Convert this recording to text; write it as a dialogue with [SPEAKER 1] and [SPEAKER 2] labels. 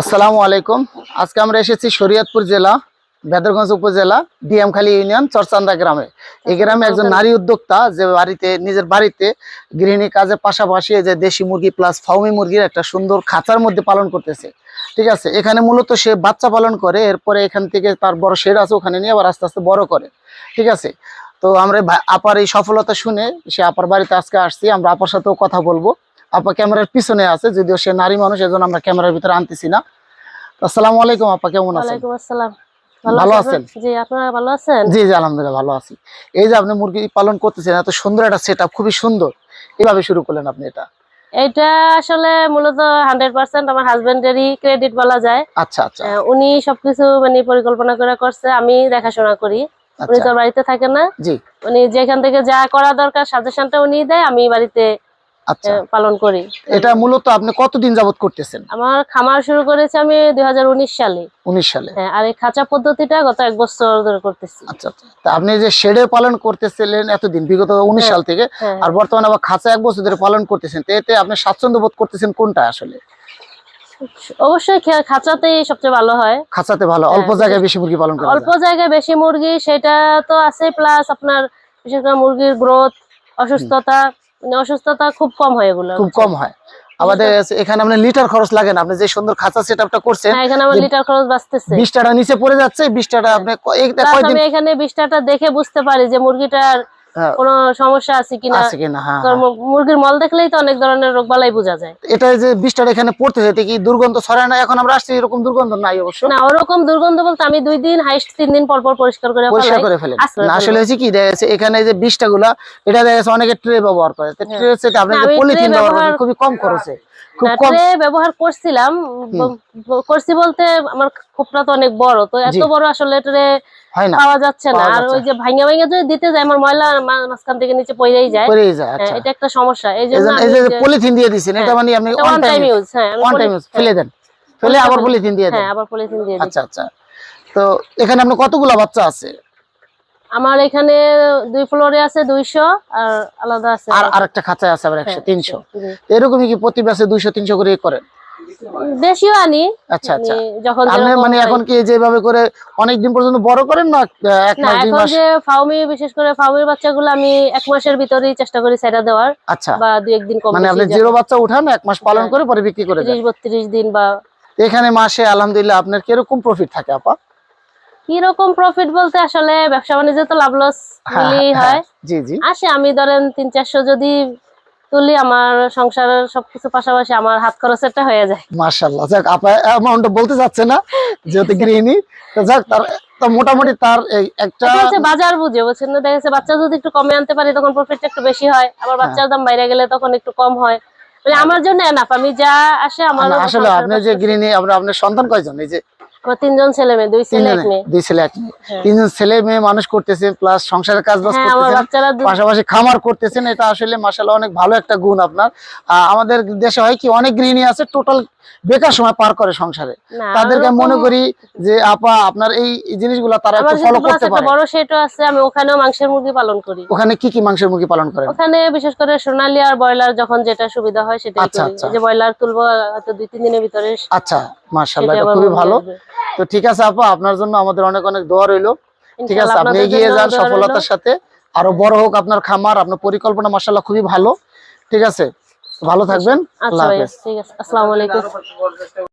[SPEAKER 1] আসসালামু আলাইকুম। আজকে আমরা এসেছি শরীয়তপুর জেলা বেদরগঞ্জ উপজেলা, ডিএমখালী ইউনিয়ন, চরচান্দা গ্রামে। এই গ্রামে একজন নারী উদ্যোক্তা যে বাড়িতে, নিজের বাড়িতে গৃহিণী কাজের পাশাপাশি যে দেশি মুরগি প্লাস ফাউমি মুরগির একটা সুন্দর খাঁচার মধ্যে পালন করতেছে। ঠিক আছে? এখানে মূলত সে বাচ্চা পালন করে, এরপরে এখান থেকে তার বড় শেড আছে, ওখানে নিয়ে আবার আস্তে আস্তে বড় করে। ঠিক আছে? তো আমরা আপার এই সফলতা শুনে সে আপার বাড়িতে আজকে আসছি, আমরা আপার সাথেও কথা বলব। আপা ক্যামেরার পিছনে আছে যদিও সে নারী মানুষ এজন্য আমরা ক্যামেরার ভিতরে আনতেছি না। আসসালামু আলাইকুম আপা কেমন আছেন?
[SPEAKER 2] ওয়ালাইকুম আসসালাম।
[SPEAKER 1] ভালো আছেন?
[SPEAKER 2] জি আপনারা ভালো আছেন?
[SPEAKER 1] জি জি আলহামদুলিল্লাহ ভালো আছি। এই যে আপনি মুরগি পালন করতেছেন এত সুন্দর একটা সেট খুবই সুন্দর। এইভাবে শুরু করলেন আপনি এটা?
[SPEAKER 2] এটা আসলে মূলত হান্ড্রেড পার্সেন্ট আমার হাজবেন্ডেরই ক্রেডিট বলা যায়।
[SPEAKER 1] আচ্ছা আচ্ছা।
[SPEAKER 2] উনি সবকিছু মানে পরিকল্পনা করে করছে আমি দেখাশোনা করি। উনি
[SPEAKER 1] আচ্ছা।
[SPEAKER 2] তো বাড়িতে থাকে না।
[SPEAKER 1] জি।
[SPEAKER 2] উনি যেখান থেকে যা করা দরকার সাজেশনটা উনি দেয় আমি বাড়িতে পালন করি।
[SPEAKER 1] এটা মূলত আপনি কতদিন যাবত করতেছেন?
[SPEAKER 2] আমার খামার শুরু করেছি আমি দুই সালে।
[SPEAKER 1] উনিশ সালে।
[SPEAKER 2] হ্যাঁ, আর এই খাঁচা পদ্ধতিটা গত এক বছর ধরে করতেছি।
[SPEAKER 1] আচ্ছা আচ্ছা। তা আপনি যে শেডে পালন করতেছিলেন এতদিন বিগত উনিশ
[SPEAKER 2] হ্যাঁ।
[SPEAKER 1] সাল থেকে
[SPEAKER 2] হ্যাঁ।
[SPEAKER 1] আর বর্তমানে আবার খাঁচা এক বছর ধরে পালন করতেছেন তো এতে আপনি স্বাচ্ছন্দ্য বোধ করতেছেন কোনটা আসলে?
[SPEAKER 2] অবশ্যই খাঁচাতেই সবচেয়ে ভালো হয়।
[SPEAKER 1] খাঁচাতে ভালো অল্প জায়গায় বেশি মুরগি পালন করা
[SPEAKER 2] অল্প জায়গায় বেশি মুরগি সেটা তো আছে প্লাস আপনার বিশেষ করে মুরগির গ্রোথ অসুস্থতা মানে অসুস্থতা খুব কম হয় এগুলো।
[SPEAKER 1] খুব কম হয়। আমাদের এখানে আপনি লিটার খরচ লাগে না। আপনি যে সুন্দর খাঁচা সেট আপটা করছেন
[SPEAKER 2] হ্যাঁ এখানে আমার লিটার খরচ বাঁচতেছে।
[SPEAKER 1] বিশ টাকা নিচে পড়ে যাচ্ছে বিশ টাকা আপনি
[SPEAKER 2] এখানে বিশ টাকা দেখে বুঝতে পারি যে মুরগিটার কোনো সমস্যা আছে কিনা?
[SPEAKER 1] আছে কিনা হ্যাঁ হ্যাঁ।
[SPEAKER 2] মুরগির মল দেখলেই তো অনেক ধরনের রোগ বালাই বোঝা যায়।
[SPEAKER 1] এটা যে বিশ টাকা এখানে পড়তেছে কি দুর্গন্ধ ছড়ায় না? এখন আমরা আসছি এরকম দুর্গন্ধ নাই অবশ্য।
[SPEAKER 2] না ওরকম দুর্গন্ধ বলতে আমি দুই দিন হাইস্ট তিন দিন পর পর পরিষ্কার করে
[SPEAKER 1] পরিষ্কার করে ফেলেন না, আসলে হচ্ছে কি দেখা যাচ্ছে এখানে যে বিশটা গুলা এটা দেখা যাচ্ছে অনেকে ট্রে ব্যবহার করে।
[SPEAKER 2] হ্যাঁ।
[SPEAKER 1] ট্রে সেটা পলিথিন ব্যবহার- খুবই কম খরচে।
[SPEAKER 2] Tray ব্যবহার করছিলাম করছি বলতে আমার খোপটা তো অনেক বড় তো এত বড় আসলে ট্রে পাওয়া যাচ্ছে না। আর ওই যে ভাঙা ভাঙা যদি দিতে যায় আমার ময়লা মাঝখান থেকে নিচে পড়েই যায়। হ্যাঁ,
[SPEAKER 1] আচ্ছা।
[SPEAKER 2] এটা একটা সমস্যা। এই জন্য
[SPEAKER 1] পলিথিন দিয়ে দিছেন এটা
[SPEAKER 2] হ্যাঁ,
[SPEAKER 1] মানে আপনি ওয়ান টাইম
[SPEAKER 2] use, হ্যাঁ,
[SPEAKER 1] ওয়ান টাইম ইউজ ফেলে দেন। ফেলে আবার পলিথিন দিয়ে দেন।
[SPEAKER 2] হ্যাঁ আবার পলিথিন দিয়ে দিই।
[SPEAKER 1] আচ্ছা আচ্ছা। তো এখানে আপনার কতগুলা বাচ্চা আছে?
[SPEAKER 2] আমার এখানে দুই ফ্লোরে আছে দুইশো আর আলাদা আছে
[SPEAKER 1] আর আরেকটা। খাঁচায় আছে আবার একশো
[SPEAKER 2] হ্যাঁ,
[SPEAKER 1] তিনশো। এরকমই কি প্রতি ব্যাচে দুইশো তিনশো করে করেন?
[SPEAKER 2] বেশিও আনি।
[SPEAKER 1] আচ্ছা আচ্ছা।
[SPEAKER 2] মানে যখন
[SPEAKER 1] মানে এখন কি যেভাবে করে অনেক দিন পর্যন্ত বড় করেন না এক
[SPEAKER 2] না
[SPEAKER 1] মাস দুই মাস?
[SPEAKER 2] যে ফাউমি বিশেষ করে ফাউমির বাচ্চাগুলো আমি এক মাসের ভিতরেই চেষ্টা করি সেটা দেওয়ার
[SPEAKER 1] আচ্ছা।
[SPEAKER 2] বা দুই একদিন কম
[SPEAKER 1] মানে আপনি জিরো বাচ্চা উঠান এক মাস পালন
[SPEAKER 2] হ্যাঁ।
[SPEAKER 1] করে পরে বিক্রি করে দেন।
[SPEAKER 2] দিন বা
[SPEAKER 1] এখানে মাসে আলহামদুলিল্লাহ আপনার কীরকম প্রফিট থাকে আপা?
[SPEAKER 2] কীরকম প্রফিট বলতে আসলে ব্যবসা বাণিজ্য তো লাভ লস
[SPEAKER 1] হ্যাঁ,
[SPEAKER 2] মিলিয়ে
[SPEAKER 1] হ্যাঁ,
[SPEAKER 2] হয়।
[SPEAKER 1] জি জি।
[SPEAKER 2] আসে আমি ধরেন তিন চারশো যদি তুলি আমার সংসারের সবকিছু পাশাপাশি আমার হাত খরচেরটা হয়ে যায়।
[SPEAKER 1] যাক আপা অ্যামাউন্টটা বলতে যাচ্ছে না যেহেতু গৃহিণী। তো যাক তার তো মোটামুটি তার এই একটা
[SPEAKER 2] হচ্ছে বাজার বুঝে বুঝছেন না? দেখা যাচ্ছে বাচ্চা যদি একটু কমে আনতে পারি তখন প্রফিটটা একটু বেশি হয়।
[SPEAKER 1] হ্যাঁ।
[SPEAKER 2] আবার বাচ্চার দাম বাইরে গেলে তখন একটু কম হয়। মানে আমার জন্য এনাফ আমি যা আসে আমার
[SPEAKER 1] আসলে আপনি যে গৃহিণী আপনার আপনার সন্তান কয়জন? এই যে
[SPEAKER 2] তিনজন ছেলে মেয়ে দুই ছেলে এক মেয়ে।
[SPEAKER 1] দুই ছেলে এক মেয়ে।
[SPEAKER 2] হ্যাঁ।
[SPEAKER 1] তিনজন ছেলে মেয়ে মানুষ করতেছেন প্লাস সংসারের কাজ বাজ
[SPEAKER 2] হ্যাঁ
[SPEAKER 1] করতেছেন পাশাপাশি খামার করতেছেন এটা আসলে মাসাল্লাহ অনেক ভালো একটা গুণ আপনার। আমাদের দেশে হয় কি অনেক গৃহিণী আছে টোটাল বেকার সময় পার করে সংসারে। তাদেরকে মনে করি যে আপা আপনার এই জিনিসগুলো তারা একটু ফলো করতে পারে।
[SPEAKER 2] বড় সেটও আছে আমি ওখানেও মাংসের মুরগি পালন করি।
[SPEAKER 1] ওখানে কি কি মাংসের মুরগি পালন করেন?
[SPEAKER 2] ওখানে বিশেষ করে সোনালী আর ব্রয়লার যখন যেটা সুবিধা হয় সেটাই
[SPEAKER 1] আচ্ছা, আচ্ছা।
[SPEAKER 2] যে ব্রয়লার তুলবো হয়তো দুই তিন দিনের ভিতরে
[SPEAKER 1] আচ্ছা মার্শাল্লাহ
[SPEAKER 2] সেটা
[SPEAKER 1] খুবই ভালো। তো ঠিক আছে আপা আপনার জন্য আমাদের অনেক অনেক দোয়া রইল। ঠিক আছে আপনি এগিয়ে যান সফলতার সাথে। আরও বড় হোক আপনার খামার আপনার পরিকল্পনা মাসাল্লাহ খুবই ভালো। ঠিক আছে ভালো থাকবেন।
[SPEAKER 2] আচ্ছা
[SPEAKER 1] আল্লাহ হাফেজ।
[SPEAKER 2] ঠিক আছে আসসালামু আলাইকুম।